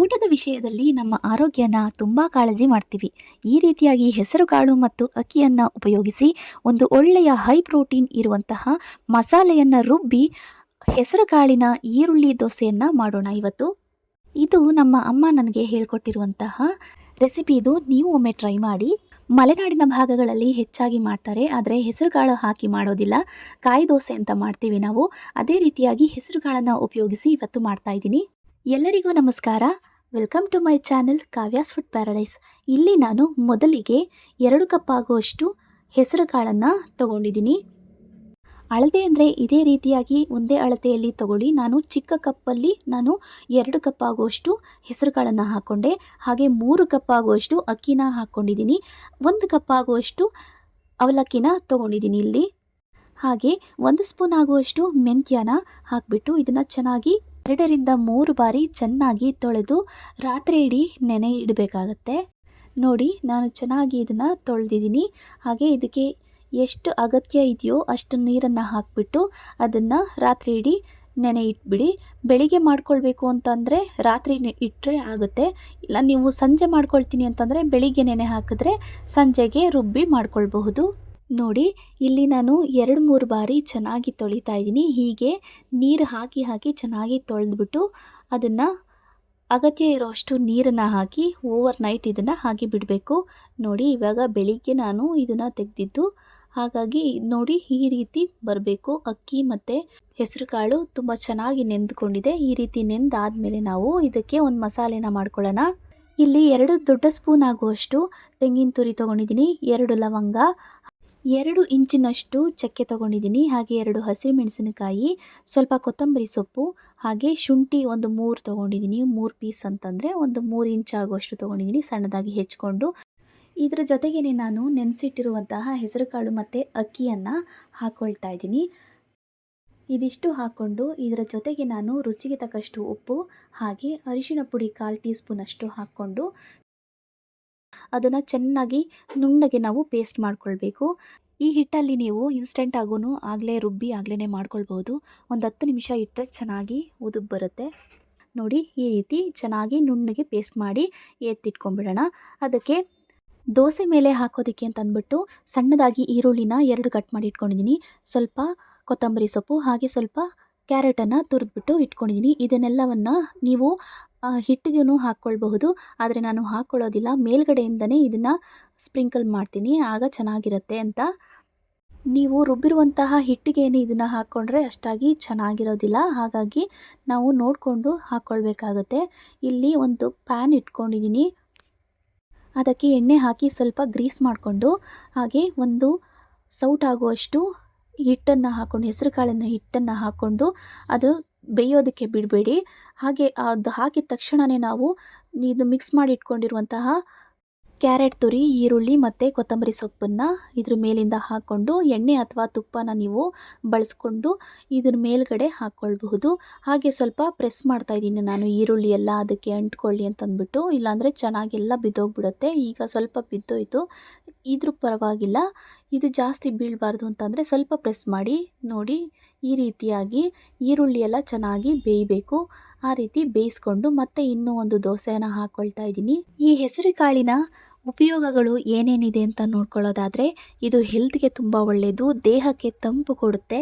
ಊಟದ ವಿಷಯದಲ್ಲಿ ನಮ್ಮ ಆರೋಗ್ಯನ ತುಂಬ ಕಾಳಜಿ ಮಾಡ್ತೀವಿ. ಈ ರೀತಿಯಾಗಿ ಹೆಸರುಕಾಳು ಮತ್ತು ಅಕ್ಕಿಯನ್ನು ಉಪಯೋಗಿಸಿ ಒಂದು ಒಳ್ಳೆಯ ಹೈ ಪ್ರೋಟೀನ್ ಇರುವಂತಹ ಮಸಾಲೆಯನ್ನು ರುಬ್ಬಿ ಹೆಸರುಕಾಳಿನ ಈರುಳ್ಳಿ ದೋಸೆಯನ್ನು ಮಾಡೋಣ ಇವತ್ತು. ಇದು ನಮ್ಮ ಅಮ್ಮ ನನಗೆ ಹೇಳ್ಕೊಟ್ಟಿರುವಂತಹ ರೆಸಿಪಿ ಇದು. ನೀವು ಒಮ್ಮೆ ಟ್ರೈ ಮಾಡಿ. ಮಲೆನಾಡಿನ ಭಾಗಗಳಲ್ಲಿ ಹೆಚ್ಚಾಗಿ ಮಾಡ್ತಾರೆ. ಆದರೆ ಹೆಸರುಕಾಳು ಹಾಕಿ ಮಾಡೋದಿಲ್ಲ. ಕಾಯಿ ದೋಸೆ ಅಂತ ಮಾಡ್ತೀವಿ ನಾವು. ಅದೇ ರೀತಿಯಾಗಿ ಹೆಸರುಕಾಳನ್ನು ಉಪಯೋಗಿಸಿ ಇವತ್ತು ಮಾಡ್ತಾ ಇದ್ದೀನಿ. ಎಲ್ಲರಿಗೂ ನಮಸ್ಕಾರ. Welcome to my channel Kavya's food paradise ಇಲ್ಲಿ ನಾನು ಮೊದಲಿಗೆ ಎರಡು ಕಪ್ ಆಗುವಷ್ಟು ಹೆಸರು ಕಾಳನ್ನು ತಗೊಂಡಿದ್ದೀನಿ. ಅಳತೆ ಅಂದರೆ ಇದೇ ರೀತಿಯಾಗಿ ಒಂದೇ ಅಳತೆಯಲ್ಲಿ ತಗೊಳ್ಳಿ. ನಾನು ಚಿಕ್ಕ ಕಪ್ಪಲ್ಲಿ ನಾನು ಎರಡು ಕಪ್ ಆಗುವಷ್ಟು ಹೆಸರು ಕಾಳನ್ನು ಹಾಕ್ಕೊಂಡೆ ಹಾಗೆ ಮೂರು ಕಪ್ ಆಗುವಷ್ಟು ಅಕ್ಕಿನ ಹಾಕ್ಕೊಂಡಿದ್ದೀನಿ ಒಂದು ಕಪ್ ಆಗುವಷ್ಟು ಅವಲಕ್ಕಿನ ತೊಗೊಂಡಿದ್ದೀನಿ ಇಲ್ಲಿ. ಹಾಗೆ ಒಂದು ಸ್ಪೂನ್ ಆಗುವಷ್ಟು ಮೆಂತ್ಯನ ಹಾಕಿಬಿಟ್ಟು ಇದನ್ನು ಚೆನ್ನಾಗಿ ಎರಡರಿಂದ ಮೂರು ಬಾರಿ ಚೆನ್ನಾಗಿ ತೊಳೆದು ರಾತ್ರಿ ಇಡೀ ನೆನೆ ಇಡಬೇಕಾಗತ್ತೆ. ನೋಡಿ, ನಾನು ಚೆನ್ನಾಗಿ ಇದನ್ನು ತೊಳೆದಿದ್ದೀನಿ. ಹಾಗೆ ಇದಕ್ಕೆ ಎಷ್ಟು ಅಗತ್ಯ ಇದೆಯೋ ಅಷ್ಟು ನೀರನ್ನು ಹಾಕಿಬಿಟ್ಟು ಅದನ್ನು ರಾತ್ರಿ ಇಡೀ ನೆನೆ ಇಟ್ಬಿಡಿ. ಬೆಳಿಗ್ಗೆ ಮಾಡ್ಕೊಳ್ಬೇಕು ಅಂತಂದರೆ ರಾತ್ರಿ ಇಟ್ಟರೆ ಆಗುತ್ತೆ. ಇಲ್ಲ, ನೀವು ಸಂಜೆ ಮಾಡ್ಕೊಳ್ತೀನಿ ಅಂತಂದರೆ ಬೆಳಿಗ್ಗೆ ನೆನೆ ಹಾಕಿದ್ರೆ ಸಂಜೆಗೆ ರುಬ್ಬಿ ಮಾಡ್ಕೊಳ್ಬಹುದು. ನೋಡಿ, ಇಲ್ಲಿ ನಾನು ಎರಡು ಮೂರು ಬಾರಿ ಚೆನ್ನಾಗಿ ತೊಳಿತಾ ಇದ್ದೀನಿ. ಹೀಗೆ ನೀರು ಹಾಕಿ ಹಾಕಿ ಚೆನ್ನಾಗಿ ತೊಳೆದ್ಬಿಟ್ಟು ಅದನ್ನು ಅಗತ್ಯ ಇರೋಷ್ಟು ನೀರನ್ನು ಹಾಕಿ ಓವರ್ ನೈಟ್ ಇದನ್ನು ಹಾಕಿ ಬಿಡಬೇಕು. ನೋಡಿ, ಇವಾಗ ಬೆಳಿಗ್ಗೆ ನಾನು ಇದನ್ನು ತೆಗೆದಿದ್ದು. ಹಾಗಾಗಿ ನೋಡಿ, ಈ ರೀತಿ ಬರಬೇಕು. ಅಕ್ಕಿ ಮತ್ತು ಹೆಸರುಕಾಳು ತುಂಬ ಚೆನ್ನಾಗಿ ನೆಂದುಕೊಂಡಿದೆ. ಈ ರೀತಿ ನೆಂದಾದಮೇಲೆ ನಾವು ಇದಕ್ಕೆ ಒಂದು ಮಸಾಲೆನ ಮಾಡ್ಕೊಳ್ಳೋಣ. ಇಲ್ಲಿ ಎರಡು ದೊಡ್ಡ ಸ್ಪೂನ್ ಆಗುವಷ್ಟು ತೆಂಗಿನ ತುರಿ ತೊಗೊಂಡಿದ್ದೀನಿ. ಎರಡು ಲವಂಗ ಎರಡು ಇಂಚಿನಷ್ಟು ಚಕ್ಕೆ ತಗೊಂಡಿದ್ದೀನಿ. ಹಾಗೆ ಎರಡು ಹಸಿರುಮೆಣಸಿನಕಾಯಿ ಸ್ವಲ್ಪ ಕೊತ್ತಂಬರಿ ಸೊಪ್ಪು, ಹಾಗೆ ಶುಂಠಿ ಒಂದು ಮೂರು ತೊಗೊಂಡಿದ್ದೀನಿ. ಮೂರು ಪೀಸ್ ಅಂತಂದರೆ ಒಂದು ಮೂರು ಇಂಚ್ ಆಗುವಷ್ಟು ತೊಗೊಂಡಿದ್ದೀನಿ, ಸಣ್ಣದಾಗಿ ಹೆಚ್ಕೊಂಡು. ಇದರ ಜೊತೆಗೇ ನಾನು ನೆನೆಸಿಟ್ಟಿರುವಂತಹ ಹೆಸರುಕಾಳು ಮತ್ತು ಅಕ್ಕಿಯನ್ನು ಹಾಕ್ಕೊಳ್ತಾ ಇದ್ದೀನಿ. ಇದಿಷ್ಟು ಹಾಕ್ಕೊಂಡು ಇದರ ಜೊತೆಗೆ ನಾನು ರುಚಿಗೆ ತಕ್ಕಷ್ಟು ಉಪ್ಪು, ಹಾಗೆ ಅರಿಶಿನ ಪುಡಿ ಕಾಲು ಟೀ ಸ್ಪೂನಷ್ಟು ಹಾಕ್ಕೊಂಡು ಅದನ್ನು ಚೆನ್ನಾಗಿ ನುಣ್ಣಗೆ ನಾವು ಪೇಸ್ಟ್ ಮಾಡ್ಕೊಳ್ಬೇಕು. ಈ ಹಿಟ್ಟಲ್ಲಿ ನೀವು ಇನ್ಸ್ಟೆಂಟ್ ಆಗೂ ಆಗಲೇ ರುಬ್ಬಿ ಆಗಲೇ ಮಾಡ್ಕೊಳ್ಬೋದು. ಒಂದು ಹತ್ತು ನಿಮಿಷ ಇಟ್ಟರೆ ಚೆನ್ನಾಗಿ ಉದುಬ್ ಬರುತ್ತೆ. ನೋಡಿ, ಈ ರೀತಿ ಚೆನ್ನಾಗಿ ನುಣ್ಣಗೆ ಪೇಸ್ಟ್ ಮಾಡಿ ಎತ್ತಿಟ್ಕೊಂಡ್ಬಿಡೋಣ ಅದಕ್ಕೆ ದೋಸೆ ಮೇಲೆ ಹಾಕೋದಕ್ಕೆ ಅಂತ ಅಂದ್ಬಿಟ್ಟು ಸಣ್ಣದಾಗಿ ಈರುಳ್ಳಿನ ಎರಡು ಕಟ್ ಮಾಡಿ ಇಟ್ಕೊಂಡಿದ್ದೀನಿ ಸ್ವಲ್ಪ ಕೊತ್ತಂಬರಿ ಸೊಪ್ಪು ಹಾಗೆ ಸ್ವಲ್ಪ ಕ್ಯಾರೆಟನ್ನು ತುರಿದ್ಬಿಟ್ಟು ಇಟ್ಕೊಂಡಿದ್ದೀನಿ ಇದನ್ನೆಲ್ಲವನ್ನು ನೀವು ಹಿಟ್ಟಿಗೂ ಹಾಕ್ಕೊಳ್ಬಹುದು, ಆದರೆ ನಾನು ಹಾಕ್ಕೊಳ್ಳೋದಿಲ್ಲ. ಮೇಲ್ಗಡೆಯಿಂದನೇ ಇದನ್ನು ಸ್ಪ್ರಿಂಕಲ್ ಮಾಡ್ತೀನಿ, ಆಗ ಚೆನ್ನಾಗಿರುತ್ತೆ ಅಂತ. ನೀವು ರುಬ್ಬಿರುವಂತಹ ಹಿಟ್ಟಿಗೆನೇ ಇದನ್ನು ಹಾಕ್ಕೊಂಡ್ರೆ ಅಷ್ಟಾಗಿ ಚೆನ್ನಾಗಿರೋದಿಲ್ಲ. ಹಾಗಾಗಿ ನಾವು ನೋಡಿಕೊಂಡು ಹಾಕ್ಕೊಳ್ಬೇಕಾಗತ್ತೆ. ಇಲ್ಲಿ ಒಂದು ಪ್ಯಾನ್ ಇಟ್ಕೊಂಡಿದ್ದೀನಿ ಅದಕ್ಕೆ ಎಣ್ಣೆ ಹಾಕಿ ಸ್ವಲ್ಪ ಗ್ರೀಸ್ ಮಾಡಿಕೊಂಡು, ಹಾಗೆ ಒಂದು ಸೌಟ್ ಆಗುವಷ್ಟು ಹಿಟ್ಟನ್ನು ಹಾಕ್ಕೊಂಡು ಹೆಸರು ಕಾಳಿನ ಹಿಟ್ಟನ್ನು ಹಾಕ್ಕೊಂಡು, ಅದು ಬೇಯೋದಕ್ಕೆ ಬಿಡಬೇಡಿ. ಹಾಗೆ ಅದು ಹಾಕಿದ ತಕ್ಷಣವೇ ನಾವು ಇದು ಮಿಕ್ಸ್ ಮಾಡಿ ಇಟ್ಕೊಂಡಿರುವಂತಹ ಕ್ಯಾರೆಟ್ ತುರಿ, ಈರುಳ್ಳಿ ಮತ್ತು ಕೊತ್ತಂಬರಿ ಸೊಪ್ಪನ್ನು ಇದ್ರ ಮೇಲಿಂದ ಹಾಕ್ಕೊಂಡು ಎಣ್ಣೆ ಅಥವಾ ತುಪ್ಪನ ನೀವು ಬಳಸ್ಕೊಂಡು ಇದ್ರ ಮೇಲ್ಗಡೆ ಹಾಕ್ಕೊಳ್ಬಹುದು ಹಾಗೆ ಸ್ವಲ್ಪ ಪ್ರೆಸ್ ಮಾಡ್ತಾ ಇದ್ದೀನಿ ನಾನು ಈರುಳ್ಳಿ ಎಲ್ಲ ಅದಕ್ಕೆ ಅಂಟ್ಕೊಳ್ಳಿ ಅಂತಂದ್ಬಿಟ್ಟು ಇಲ್ಲಾಂದರೆ ಚೆನ್ನಾಗೆಲ್ಲ ಬಿದ್ದೋಗ್ಬಿಡುತ್ತೆ. ಈಗ ಸ್ವಲ್ಪ ಬಿದ್ದೋಯ್ತು. ಇದ್ರೂ ಪರವಾಗಿಲ್ಲ. ಇದು ಜಾಸ್ತಿ ಬೀಳಬಾರ್ದು ಅಂತಂದರೆ ಸ್ವಲ್ಪ ಪ್ರೆಸ್ ಮಾಡಿ ನೋಡಿ ಈ ರೀತಿಯಾಗಿ ಈರುಳ್ಳಿ ಎಲ್ಲ ಚೆನ್ನಾಗಿ ಬೇಯಬೇಕು. ಆ ರೀತಿ ಬೇಯಿಸ್ಕೊಂಡು ಮತ್ತೆ ಇನ್ನೂ ಒಂದು ದೋಸೆಯನ್ನು ಹಾಕ್ಕೊಳ್ತಾ ಇದ್ದೀನಿ. ಈ ಹೆಸರು ಕಾಳಿನ ಉಪಯೋಗಗಳು ಏನೇನಿದೆ ಅಂತ ನೋಡ್ಕೊಳ್ಳೋದಾದರೆ ಇದು ಹೆಲ್ತ್ಗೆ ತುಂಬ ಒಳ್ಳೆಯದು ದೇಹಕ್ಕೆ ತಂಪು ಕೊಡುತ್ತೆ.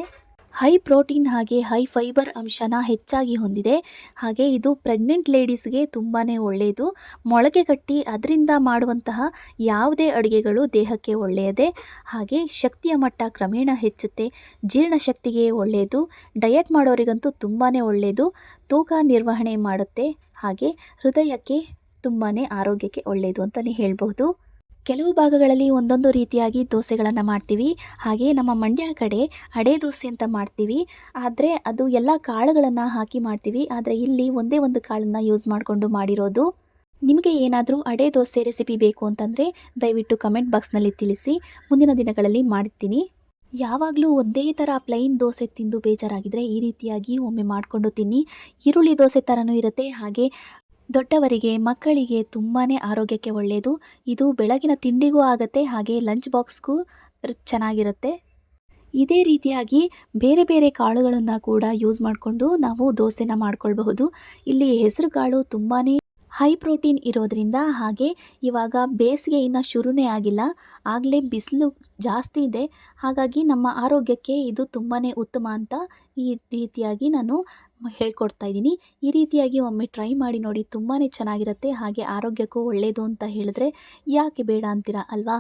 ಹೈ ಪ್ರೋಟೀನ್ ಹಾಗೆ ಹೈ ಫೈಬರ್ ಅಂಶನ ಹೆಚ್ಚಾಗಿ ಹೊಂದಿದೆ. ಹಾಗೆ ಇದು ಪ್ರೆಗ್ನೆಂಟ್ ಲೇಡೀಸ್ಗೆ ತುಂಬಾ ಒಳ್ಳೆಯದು ಮೊಳಕೆ ಕಟ್ಟಿ ಅದರಿಂದ ಮಾಡುವಂತಹ ಯಾವುದೇ ಅಡುಗೆಗಳು ದೇಹಕ್ಕೆ ಒಳ್ಳೆಯದೇ. ಹಾಗೆ ಶಕ್ತಿಯ ಮಟ್ಟ ಕ್ರಮೇಣ ಹೆಚ್ಚುತ್ತೆ. ಜೀರ್ಣಶಕ್ತಿಗೆ ಒಳ್ಳೆಯದು. ಡಯಟ್ ಮಾಡೋರಿಗಂತೂ ತುಂಬಾ ಒಳ್ಳೆಯದು. ತೂಕ ನಿರ್ವಹಣೆ ಮಾಡುತ್ತೆ. ಹಾಗೆ ಹೃದಯಕ್ಕೆ ತುಂಬಾ ಆರೋಗ್ಯಕ್ಕೆ ಒಳ್ಳೆಯದು ಅಂತಲೇ ಹೇಳ್ಬಹುದು. ಕೆಲವು ಭಾಗಗಳಲ್ಲಿ ಒಂದೊಂದು ರೀತಿಯಾಗಿ ದೋಸೆಗಳನ್ನು ಮಾಡ್ತೀವಿ. ಹಾಗೆ ನಮ್ಮ ಮಂಡ್ಯ ಕಡೆ ಅಡೆ ದೋಸೆ ಅಂತ ಮಾಡ್ತೀವಿ. ಆದರೆ ಅದು ಎಲ್ಲ ಕಾಳುಗಳನ್ನು ಹಾಕಿ ಮಾಡ್ತೀವಿ. ಆದರೆ ಇಲ್ಲಿ ಒಂದೇ ಒಂದು ಕಾಳನ್ನು ಯೂಸ್ ಮಾಡಿಕೊಂಡು ಮಾಡಿರೋದು. ನಿಮಗೆ ಏನಾದರೂ ಅಡೆ ದೋಸೆ ರೆಸಿಪಿ ಬೇಕು ಅಂತಂದರೆ ದಯವಿಟ್ಟು ಕಮೆಂಟ್ ಬಾಕ್ಸ್ನಲ್ಲಿ ತಿಳಿಸಿ. ಮುಂದಿನ ದಿನಗಳಲ್ಲಿ ಮಾಡ್ತೀನಿ. ಯಾವಾಗಲೂ ಒಂದೇ ಥರ ಪ್ಲೈನ್ ದೋಸೆ ತಿಂದು ಬೇಜಾರಾಗಿದ್ದರೆ ಈ ರೀತಿಯಾಗಿ ಒಮ್ಮೆ ಮಾಡಿಕೊಂಡು ತಿನ್ನಿ. ಈರುಳ್ಳಿ ದೋಸೆ ಥರನೂ ಇರುತ್ತೆ. ಹಾಗೆ ದೊಡ್ಡವರಿಗೆ, ಮಕ್ಕಳಿಗೆ ತುಂಬಾ ಆರೋಗ್ಯಕ್ಕೆ ಒಳ್ಳೆಯದು ಇದು ಬೆಳಗಿನ ತಿಂಡಿಗೂ ಆಗುತ್ತೆ, ಹಾಗೆ ಲಂಚ್ ಬಾಕ್ಸ್ಗೂ ಚೆನ್ನಾಗಿರುತ್ತೆ. ಇದೇ ರೀತಿಯಾಗಿ ಬೇರೆ ಬೇರೆ ಕಾಳುಗಳನ್ನು ಕೂಡ ಯೂಸ್ ಮಾಡಿಕೊಂಡು ನಾವು ದೋಸೆನ ಮಾಡ್ಕೊಳ್ಬಹುದು. ಇಲ್ಲಿ ಹೆಸರು ಕಾಳು ತುಂಬಾ ಹೈ ಪ್ರೋಟೀನ್ ಇರೋದ್ರಿಂದ ಹಾಗೆ ಇವಾಗ ಬೇಸಿಗೆ ಇನ್ನು ಶುರುನೇ ಆಗಿಲ್ಲ. ಆಗಲೇ ಬಿಸಿಲು ಜಾಸ್ತಿ ಇದೆ. ಹಾಗಾಗಿ ನಮ್ಮ ಆರೋಗ್ಯಕ್ಕೆ ಇದು ತುಂಬಾ ಉತ್ತಮ ಅಂತ ಈ ರೀತಿಯಾಗಿ ನಾನು ಹೇಳ್ಕೊಡ್ತಾ ಇದ್ದೀನಿ. ಈ ರೀತಿಯಾಗಿ ಒಮ್ಮೆ ಟ್ರೈ ಮಾಡಿ ನೋಡಿ ತುಂಬಾ ಚೆನ್ನಾಗಿರುತ್ತೆ. ಹಾಗೆ ಆರೋಗ್ಯಕ್ಕೂ ಒಳ್ಳೆಯದು ಅಂತ ಹೇಳಿದ್ರೆ ಯಾಕೆ ಬೇಡ ಅಂತೀರಾ ಅಲ್ವಾ?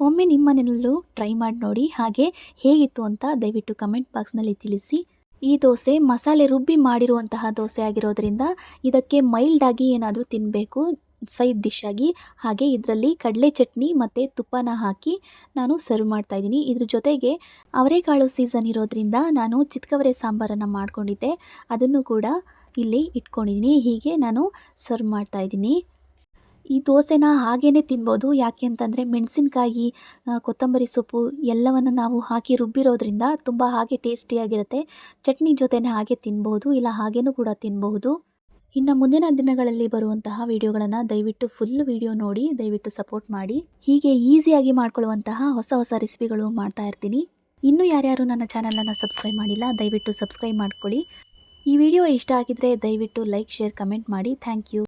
ಒಮ್ಮೆ ನಿಮ್ಮ ಮನೆಯಲ್ಲೂ ಟ್ರೈ ಮಾಡಿ ನೋಡಿ ಹಾಗೆ ಹೇಗಿತ್ತು ಅಂತ ದಯವಿಟ್ಟು ಕಮೆಂಟ್ ಬಾಕ್ಸ್ನಲ್ಲಿ ತಿಳಿಸಿ. ಈ ದೋಸೆ ಮಸಾಲೆ ರುಬ್ಬಿ ಮಾಡಿರುವಂತಹ ದೋಸೆ ಆಗಿರೋದ್ರಿಂದ ಇದಕ್ಕೆ ಮೈಲ್ಡಾಗಿ ಏನಾದರೂ ತಿನ್ನಬೇಕು ಸೈಡ್ ಡಿಶ್ ಆಗಿ. ಹಾಗೆ ಇದರಲ್ಲಿ ಕಡಲೆ ಚಟ್ನಿ ಮತ್ತು ತುಪ್ಪನ ಹಾಕಿ ನಾನು ಸರ್ವ್ ಮಾಡ್ತಾ ಇದ್ದೀನಿ. ಇದ್ರ ಜೊತೆಗೆ ಅವರೆಕಾಳು ಸೀಸನ್ ಇರೋದ್ರಿಂದ ನಾನು ಚಿತ್ಕವರೆ ಸಾಂಬಾರನ್ನು ಮಾಡ್ಕೊಂಡಿದ್ದೆ. ಅದನ್ನು ಕೂಡ ಇಲ್ಲಿ ಇಟ್ಕೊಂಡಿದ್ದೀನಿ. ಹೀಗೆ ನಾನು ಸರ್ವ್ ಮಾಡ್ತಾ ಇದ್ದೀನಿ. ಈ ದೋಸೆನ ಹಾಗೇ ತಿನ್ಬೋದು. ಯಾಕೆ ಅಂತಂದರೆ ಮೆಣಸಿನ್ಕಾಯಿ ಕೊತ್ತಂಬರಿ ಸೊಪ್ಪು ಎಲ್ಲವನ್ನು ನಾವು ಹಾಕಿ ರುಬ್ಬಿರೋದ್ರಿಂದ ತುಂಬ ಹಾಗೆ ಟೇಸ್ಟಿಯಾಗಿರುತ್ತೆ. ಚಟ್ನಿ ಜೊತೆನೇ ಹಾಗೆ ತಿನ್ಬೋದು, ಇಲ್ಲ ಹಾಗೇನೂ ಕೂಡ ತಿನ್ಬಹುದು ಇನ್ನು ಮುಂದಿನ ದಿನಗಳಲ್ಲಿ ಬರುವಂತಹ ವಿಡಿಯೋಗಳನ್ನು ದಯವಿಟ್ಟು ಫುಲ್ ವಿಡಿಯೋ ನೋಡಿ, ದಯವಿಟ್ಟು ಸಪೋರ್ಟ್ ಮಾಡಿ. ಹೀಗೆ ಈಸಿಯಾಗಿ ಮಾಡ್ಕೊಳ್ಳುವಂತಹ ಹೊಸ ಹೊಸ ರೆಸಿಪಿಗಳು ಮಾಡ್ತಾ ಇರ್ತೀನಿ. ಇನ್ನೂ ಯಾರ್ಯಾರು ನನ್ನ ಚಾನಲನ್ನು ಸಬ್ಸ್ಕ್ರೈಬ್ ಮಾಡಿಲ್ಲ, ದಯವಿಟ್ಟು ಸಬ್ಸ್ಕ್ರೈಬ್ ಮಾಡ್ಕೊಳ್ಳಿ. ಈ ವಿಡಿಯೋ ಇಷ್ಟ ಆಗಿದ್ರೆ ದಯವಿಟ್ಟು ಲೈಕ್ ಶೇರ್ ಕಮೆಂಟ್ ಮಾಡಿ. Thank you